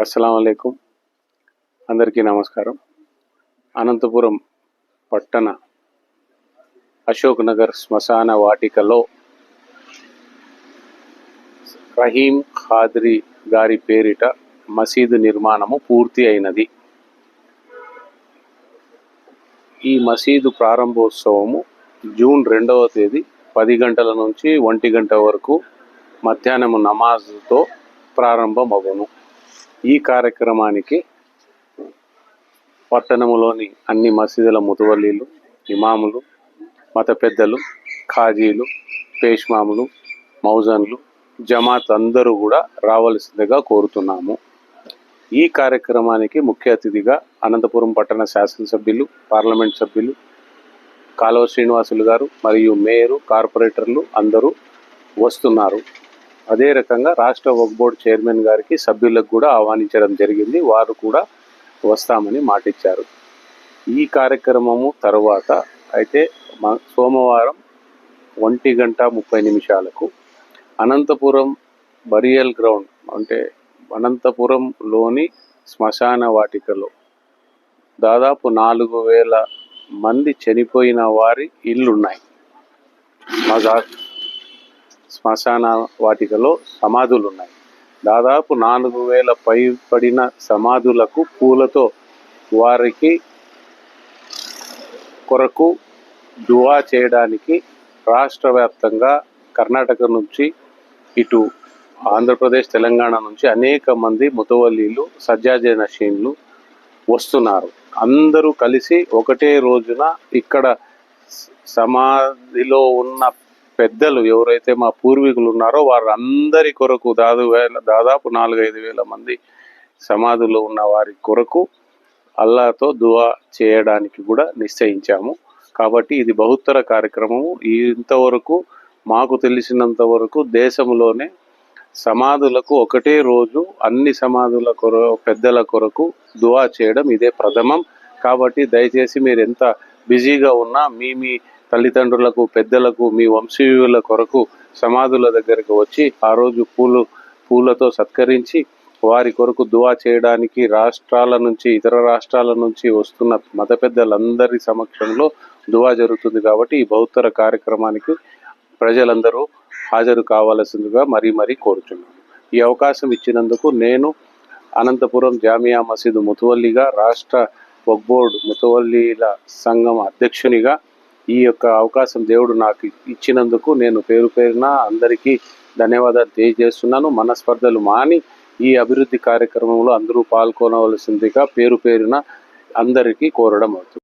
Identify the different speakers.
Speaker 1: అస్సలం అందరికీ నమస్కారం. అనంతపురం పట్టణ అశోక్ నగర్ శ్మశాన వాటికలో రహీం ఖాద్రి గారి పేరిట మసీదు నిర్మాణము పూర్తి అయినది. ఈ మసీదు ప్రారంభోత్సవము జూన్ రెండవ తేదీ పది గంటల నుంచి ఒంటి గంట వరకు మధ్యాహ్నము నమాజ్తో ప్రారంభమగును. ఈ కార్యక్రమానికి పట్టణంలోని అన్ని మసీదుల ముతువల్లీలు ఇమాములు మత పెద్దలు ఖాజీలు పేష్మాములు మౌజన్లు జమాత్ అందరూ కూడా రావలసిందిగా కోరుతున్నాము. ఈ కార్యక్రమానికి ముఖ్య అతిథిగా అనంతపురం పట్టణ శాసనసభ్యులు పార్లమెంట్ సభ్యులు కాలువ శ్రీనివాసులు గారు మరియు మేయరు కార్పొరేటర్లు అందరూ వస్తున్నారు. అదే రకంగా రాష్ట్ర వక్ బోర్డు చైర్మన్ గారికి సభ్యులకు కూడా ఆహ్వానించడం జరిగింది. వారు కూడా వస్తామని మాటిచ్చారు. ఈ కార్యక్రమము తర్వాత అయితే మ- సోమవారం ఒంటి గంట ముప్పై నిమిషాలకు అనంతపురం బరియల్ గ్రౌండ్ అంటే అనంతపురంలోని శ్మశాన వాటికలో దాదాపు నాలుగు వేల మంది చనిపోయిన వారి ఇల్లున్నాయి. మజార్ శ్మశాన వాటికలో సమాధులు ఉన్నాయి దాదాపు నాలుగు వేల పైబడిన సమాధులకు పూలతో వారికి కొరకు దువా చేయడానికి రాష్ట్ర వ్యాప్తంగా కర్ణాటక నుంచి ఇటు ఆంధ్రప్రదేశ్ తెలంగాణ నుంచి అనేక మంది ముతవల్లీలు సజ్జాజనశీన్లు వస్తున్నారు. అందరూ కలిసి ఒకటే రోజున ఇక్కడ సమాధిలో ఉన్న పెద్దలు ఎవరైతే మా పూర్వీకులు ఉన్నారో వారందరి కొరకు దాదాపు వేల దాదాపు నాలుగైదు వేల మంది సమాధులు ఉన్న వారి కొరకు అల్లాతో దువా చేయడానికి కూడా నిశ్చయించాము. కాబట్టి ఇది బహుత్తర కార్యక్రమము. ఇంతవరకు మాకు తెలిసినంత వరకు దేశంలోనే సమాధులకు ఒకటే రోజు అన్ని సమాధుల కొర పెద్దల కొరకు దువా చేయడం ఇదే ప్రథమం. కాబట్టి దయచేసి మీరు ఎంత బిజీగా ఉన్నా మీ మీ తల్లిదండ్రులకు పెద్దలకు మీ వంశీయుల కొరకు సమాధుల దగ్గరకు వచ్చి ఆ రోజు పూలు పూలతో సత్కరించి వారి కొరకు దువా చేయడానికి రాష్ట్రాల నుంచి ఇతర రాష్ట్రాల నుంచి వస్తున్న మత పెద్దలందరి సమక్షంలో దువా జరుగుతుంది కాబట్టి ఈ బహుత్తర కార్యక్రమానికి ప్రజలందరూ హాజరు కావాల్సిందిగా మరీ మరీ కోరుచున్నాను. ఈ అవకాశం ఇచ్చినందుకు నేను అనంతపురం జామియా మసీదు ముతువల్లిగా రాష్ట్ర వక్ బోర్డ్ సంఘం అధ్యక్షునిగా ఈ యొక్క అవకాశం దేవుడు నాకు ఇచ్చినందుకు నేను పేరు పేరున అందరికీ ధన్యవాదాలు తెలియజేస్తున్నాను. మనస్పర్ధలు మాని ఈ అభివృద్ధి కార్యక్రమంలో అందరూ పాల్గొనవలసిందిగా పేరు పేరున అందరికీ కోరడం అవుతుంది.